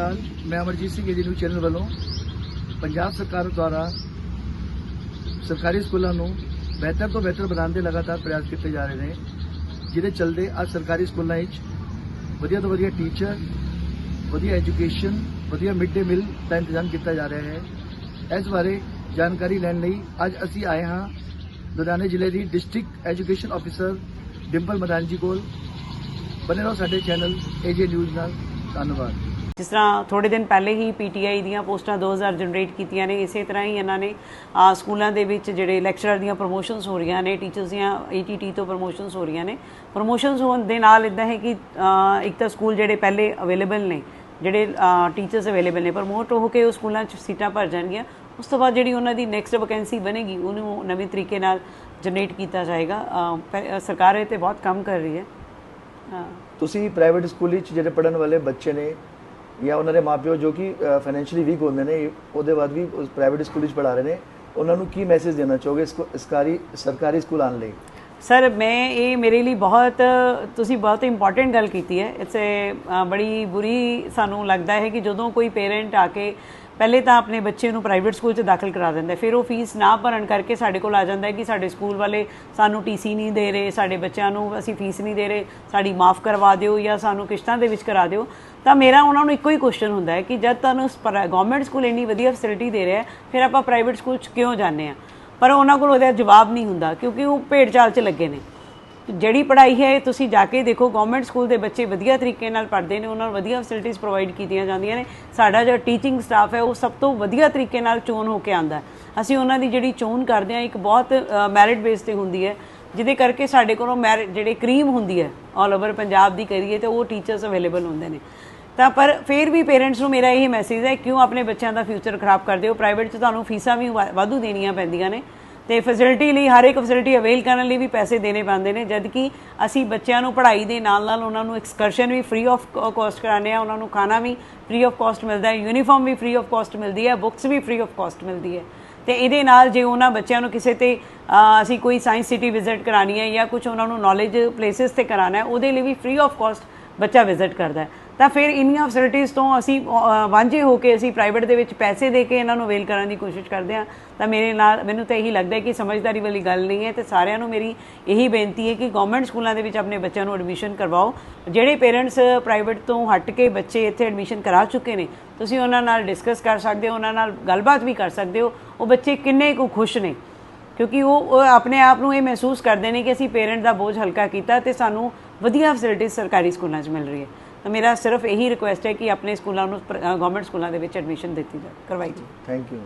ਮੈਂ Amarjit Singh ji news channel ਵੱਲੋਂ ਪੰਜਾਬ ਸਰਕਾਰ ਦੁਆਰਾ ਸਰਕਾਰੀ ਸਕੂਲਾਂ ਨੂੰ ਬਿਹਤਰ ਤੋਂ ਬਿਹਤਰ ਬਣਾਉਣ ਦੇ ਲਗਾਤਾਰ ਪ੍ਰਯਾਸ ਕੀਤੇ ਜਾ ਰਹੇ ਨੇ, ਜਿਹਦੇ ਚੱਲਦੇ ਅੱਜ ਸਰਕਾਰੀ ਸਕੂਲਾਂ ਵਿੱਚ ਵਧੀਆ ਤੋਂ ਵਧੀਆ ਟੀਚਰ, ਵਧੀਆ ਐਜੂਕੇਸ਼ਨ, ਵਧੀਆ ਮਿਡ ਡੇ ਮੀਲ ਦਾ ਇੰਤਜ਼ਾਮ ਕੀਤਾ ਜਾ ਰਿਹਾ ਹੈ। ਇਸ ਬਾਰੇ ਜਾਣਕਾਰੀ ਲੈਣ ਲਈ ਅੱਜ ਅਸੀਂ ਆਏ ਹਾਂ ਲੁਧਿਆਣੇ ਜ਼ਿਲ੍ਹੇ ਦੀ district education officer Dimple Madan ji ਕੋਲ। ਬਨੇ ਰਹੋ ਸਾਡੇ ਚੈਨਲ ਏਜੇ ਨਿਊਜ਼ ਨਾਲ। ਧੰਨਵਾਦ। ਜਿਸ ਤਰ੍ਹਾਂ ਥੋੜੇ ਦਿਨ ਪਹਿਲੇ ਹੀ ਪੀਟੀਆਈ ਦੀਆਂ ਪੋਸਟਾਂ 2000 ਜਨਰੇਟ ਕੀਤੀਆਂ ਨੇ, ਇਸੇ ਤਰ੍ਹਾਂ ਹੀ ਇਹਨਾਂ ਨੇ ਸਕੂਲਾਂ ਦੇ ਵਿੱਚ ਜਿਹੜੇ ਲੈਕਚਰਰ ਦੀਆਂ ਪ੍ਰੋਮੋਸ਼ਨਸ ਹੋ ਰਹੀਆਂ ਨੇ, ਟੀਚਰਸ ਦੀਆਂ ਏਟੀਟੀ ਤੋਂ ਪ੍ਰੋਮੋਸ਼ਨਸ ਹੋ ਰਹੀਆਂ ਨੇ। ਪ੍ਰੋਮੋਸ਼ਨਸ ਹੋਣ ਦੇ ਨਾਲ ਇਦਾਂ ਹੈ ਕਿ ਇੱਕ ਤਾਂ ਸਕੂਲ ਜਿਹੜੇ ਪਹਿਲੇ ਅਵੇਲੇਬਲ ਨੇ, ਜਿਹੜੇ ਟੀਚਰਸ ਅਵੇਲੇਬਲ ਨੇ, ਪ੍ਰਮੋਟ ਹੋ ਕੇ ਉਹ ਸਕੂਲਾਂ 'ਚ ਸੀਟਾਂ ਭਰ ਜਾਣਗੀਆਂ। ਉਸ ਤੋਂ ਬਾਅਦ ਜਿਹੜੀ ਉਹਨਾਂ ਦੀ ਨੈਕਸਟ ਵੈਕੈਂਸੀ ਬਣੇਗੀ, ਉਹਨੂੰ ਨਵੇਂ ਤਰੀਕੇ ਨਾਲ ਜਨਰੇਟ ਕੀਤਾ ਜਾਏਗਾ। ਪਹਿ- ਸਰਕਾਰ ਇਹ ਤੇ ਬਹੁਤ ਕੰਮ ਕਰ ਰਹੀ ਹੈ। ਤੁਸੀਂ ਪ੍ਰਾਈਵੇਟ ਸਕੂਲ ਵਿੱਚ ਜਿਹੜੇ ਪੜਨ ਵਾਲੇ ਬੱਚੇ ਨੇ ਜਾਂ ਉਹਨਾਂ ਦੇ ਮਾਪਿਓ ਜੋ ਕਿ ਫਾਈਨੈਂਸ਼ੀਅਲੀ ਵੀਕ ਹੁੰਦੇ ਨੇ, ਉਹਦੇ ਬਾਅਦ ਵੀ ਉਸ ਪ੍ਰਾਈਵੇਟ ਸਕੂਲ ਵਿੱਚ ਪੜਾ ਰਹੇ ਨੇ, ਉਹਨਾਂ ਨੂੰ ਕੀ ਮੈਸੇਜ ਦੇਣਾ ਚਾਹੋਗੇ ਇਸ ਸਰਕਾਰੀ ਸਰਕਾਰੀ ਸਕੂਲ ਆਉਣ ਲਈ? ਸਰ ਮੈਂ ਇਹ ਮੇਰੇ ਲਈ ਬਹੁਤ, ਤੁਸੀਂ ਬਹੁਤ ਇੰਪੋਰਟੈਂਟ ਗੱਲ ਕੀਤੀ ਹੈ। ਇਟਸ ਅ ਬੜੀ ਬੁਰੀ ਸਾਨੂੰ ਲੱਗਦਾ ਹੈ ਕਿ ਜਦੋਂ ਕੋਈ ਪੇਰੈਂਟ ਆ ਕੇ ਪਹਿਲੇ ਤਾਂ ਆਪਣੇ ਬੱਚੇ ਨੂੰ ਪ੍ਰਾਈਵੇਟ ਸਕੂਲ 'ਚ ਦਾਖਲ ਕਰਾ ਦਿੰਦਾ ਫਿਰ ਉਹ ਫੀਸ ਨਾ ਭਰਨ ਕਰਕੇ ਸਾਡੇ ਕੋਲ ਆ ਜਾਂਦਾ ਹੈ ਕਿ ਸਾਡੇ ਸਕੂਲ ਵਾਲੇ ਸਾਨੂੰ ਟੀਸੀ ਨਹੀਂ ਦੇ ਰਹੇ, ਸਾਡੇ ਬੱਚਿਆਂ ਨੂੰ ਅਸੀਂ ਫੀਸ ਨਹੀਂ ਦੇ ਰਹੇ, ਸਾਡੀ ਮਾਫ ਕਰਵਾ ਦਿਓ ਜਾਂ ਸਾਨੂੰ ਕਿਸ਼ਤਾਂ ਦੇ ਵਿੱਚ ਕਰਾ ਦਿਓ। ਤਾਂ ਮੇਰਾ ਉਹਨਾਂ ਨੂੰ ਇੱਕੋ ਹੀ ਕੁਐਸਚਨ ਹੁੰਦਾ ਹੈ ਕਿ ਜਦ ਤੁਹਾਨੂੰ ਗਵਰਨਮੈਂਟ ਸਕੂਲ ਇੰਨੀ ਵਧੀਆ ਫੈਸਿਲਿਟੀ ਦੇ ਰਿਹਾ ਫਿਰ ਆਪਾਂ ਪ੍ਰਾਈਵੇਟ ਸਕੂਲ 'ਚ ਕਿਉਂ ਜਾਂਦੇ ਆ ਪਰ ਉਹਨਾਂ ਕੋਲ ਉਹਦਾ ਜਵਾਬ ਨਹੀਂ ਹੁੰਦਾ ਕਿਉਂਕਿ ਉਹ ਭੇਡ ਚਾਲ 'ਚ ਲੱਗੇ ਨੇ। ਜਿਹੜੀ ਪੜ੍ਹਾਈ ਹੈ, ਇਹ ਤੁਸੀਂ ਜਾ ਕੇ ਦੇਖੋ ਗਵਰਨਮੈਂਟ ਸਕੂਲ ਦੇ ਬੱਚੇ ਵਧੀਆ ਤਰੀਕੇ ਨਾਲ ਪੜ੍ਹਦੇ ਨੇ, ਉਹਨਾਂ ਨੂੰ ਵਧੀਆ ਫੈਸਿਲਿਟੀਆਂ ਪ੍ਰੋਵਾਈਡ ਕੀਤੀਆਂ ਜਾਂਦੀਆਂ ਨੇ। ਸਾਡਾ ਜਿਹੜਾ ਟੀਚਿੰਗ ਸਟਾਫ ਹੈ, ਉਹ ਸਭ ਤੋਂ ਵਧੀਆ ਤਰੀਕੇ ਨਾਲ ਚੋਣ ਹੋ ਕੇ ਆਂਦਾ ਅਸੀਂ ਉਹਨਾਂ ਦੀ ਜਿਹੜੀ ਚੋਣ ਕਰਦੇ ਹਾਂ, ਇੱਕ ਬਹੁਤ ਮੈਰਿਟ ਬੇਸ ਤੇ ਹੁੰਦੀ ਹੈ, ਜਿਹਦੇ ਕਰਕੇ ਸਾਡੇ ਕੋਲੋਂ ਮੈਰਿਟ ਜਿਹੜੇ ਕਰੀਮ ਹੁੰਦੀ ਹੈ ਆਲ ਓਵਰ ਪੰਜਾਬ ਦੀ ਕਰੀਏ ਤੇ ਉਹ ਟੀਚਰਸ ਅਵੇਲੇਬਲ ਹੁੰਦੇ ਨੇ। ਤਾਂ ਪਰ ਫਿਰ ਵੀ ਪੇਰੈਂਟਸ ਨੂੰ ਮੇਰਾ ਇਹ ਮੈਸੇਜ ਹੈ, ਕਿਉਂ ਆਪਣੇ ਬੱਚਿਆਂ ਦਾ ਫਿਊਚਰ ਖਰਾਬ ਕਰਦੇ ਹੋ? ਪ੍ਰਾਈਵੇਟ 'ਚ ਤੁਹਾਨੂੰ ਫੀਸਾਂ ਵੀ ਵਾ- ਵਾਧੂ ਦੇਣੀਆਂ ਪੈਂਦੀਆਂ ਨੇ। ਤੇ ਫੈਸਿਲਿਟੀ ਲਈ, ਹਰ ਇੱਕ ਫੈਸਿਲਿਟੀ ਅਵੇਲ ਕਰਨ ਲਈ ਵੀ ਪੈਸੇ ਦੇਣੇ ਪੈਂਦੇ ਨੇ ਜਦ ਕਿ ਅਸੀਂ ਬੱਚਿਆਂ ਨੂੰ ਪੜ੍ਹਾਈ ਦੇ ਨਾਲ ਨਾਲ ਉਹਨਾਂ ਨੂੰ ਐਕਸਕਰਸ਼ਨ ਵੀ ਫ੍ਰੀ ਆਫ ਕਾਸਟ ਕਰਾਉਂਦੇ ਆ ਉਹਨਾਂ ਨੂੰ ਖਾਣਾ ਵੀ ਫ੍ਰੀ ਆਫ ਕਾਸਟ ਮਿਲਦਾ ਹੈ ਯੂਨੀਫਾਰਮ ਵੀ ਫ੍ਰੀ ਆਫ ਕਾਸਟ ਮਿਲਦੀ ਹੈ ਬੁੱਕਸ ਵੀ ਫ੍ਰੀ ਆਫ ਕਾਸਟ ਮਿਲਦੀ ਹੈ। ਤੇ ਇਹਦੇ ਨਾਲ ਜੇ ਉਹਨਾਂ ਬੱਚਿਆਂ ਨੂੰ ਕਿਸੇ ਤੇ ਅਸੀਂ ਕੋਈ ਸਾਇੰਸ ਸਿਟੀ ਵਿਜ਼ਿਟ ਕਰਾਣੀ ਹੈ ਜਾਂ ਕੁਝ ਉਹਨਾਂ ਨੂੰ ਨੌਲੇਜ ਪਲੇਸਿਸ ਤੇ ਕਰਾਣਾ ਹੈ, ਉਹਦੇ ਲਈ ਵੀ ਫ੍ਰੀ ਆਫ ਕਾਸਟ ਬੱਚਾ ਵਿਜ਼ਿਟ ਕਰਦਾ ਹੈ। ਤਾਂ ਫਿਰ ਇੰਨੀਆਂ ਫੈਸਿਲਿਟੀਆਂ ਤੋਂ ਅਸੀਂ ਵਾਂਝੇ ਹੋ ਕੇ ਅਸੀਂ ਪ੍ਰਾਈਵੇਟ ਦੇ ਵਿੱਚ ਪੈਸੇ ਦੇ ਕੇ ਇਹਨਾਂ ਨੂੰ ਅਵੇਲ ਕਰਨ ਦੀ ਕੋਸ਼ਿਸ਼ ਕਰਦੇ ਹਾਂ। ਤਾਂ ਮੇਰੇ ਨਾਲ, ਮੈਨੂੰ ਤਾਂ ਇਹੀ ਲੱਗਦਾ ਹੈ ਕਿ ਸਮਝਦਾਰੀ ਵਾਲੀ ਗੱਲ ਨਹੀਂ ਹੈ ਤੇ ਸਾਰਿਆਂ ਨੂੰ ਮੇਰੀ ਇਹੀ ਬੇਨਤੀ ਹੈ ਕਿ ਗਵਰਨਮੈਂਟ ਸਕੂਲਾਂ ਦੇ ਵਿੱਚ ਆਪਣੇ ਬੱਚਿਆਂ ਨੂੰ ਐਡਮਿਸ਼ਨ ਕਰਵਾਓ। ਜਿਹੜੇ ਪੇਰੈਂਟਸ ਪ੍ਰਾਈਵੇਟ ਤੋਂ ਹਟ ਕੇ ਬੱਚੇ ਇੱਥੇ ਐਡਮਿਸ਼ਨ ਕਰਾ ਚੁੱਕੇ ਨੇ, ਤੁਸੀਂ ਉਹਨਾਂ ਨਾਲ ਡਿਸਕਸ ਕਰ ਸਕਦੇ ਹੋ, ਉਹਨਾਂ ਨਾਲ ਗੱਲਬਾਤ ਵੀ ਕਰ ਸਕਦੇ ਹੋ। ਉਹ ਬੱਚੇ ਕਿੰਨੇ ਕੁ ਖੁਸ਼ ਨੇ, ਕਿਉਂਕਿ ਉਹ ਉਹ ਆਪਣੇ ਆਪ ਨੂੰ ਇਹ ਮਹਿਸੂਸ ਕਰਦੇ ਨੇ ਕਿ ਅਸੀਂ ਪੇਰੈਂਟ ਦਾ ਬੋਝ ਹਲਕਾ ਕੀਤਾ ਤੇ ਸਾਨੂੰ ਵਧੀਆ ਫੈਸਿਲਿਟੀਆਂ ਸਰਕਾਰੀ ਸਕੂਲਾਂ 'ਚ ਮਿਲ ਰਹੀ ਹੈ। ਤਾਂ ਮੇਰਾ ਸਿਰਫ ਇਹੀ ਰਿਕੁਐਸਟ ਹੈ ਕਿ ਆਪਣੇ ਸਕੂਲਾਂ ਨੂੰ ਗਵਰਨਮੈਂਟ ਸਕੂਲਾਂ ਦੇ ਵਿੱਚ ਐਡਮਿਸ਼ਨ ਦਿੱਤੀ ਜਾ ਕਰਵਾਈ ਜਾਵੇ। Thank you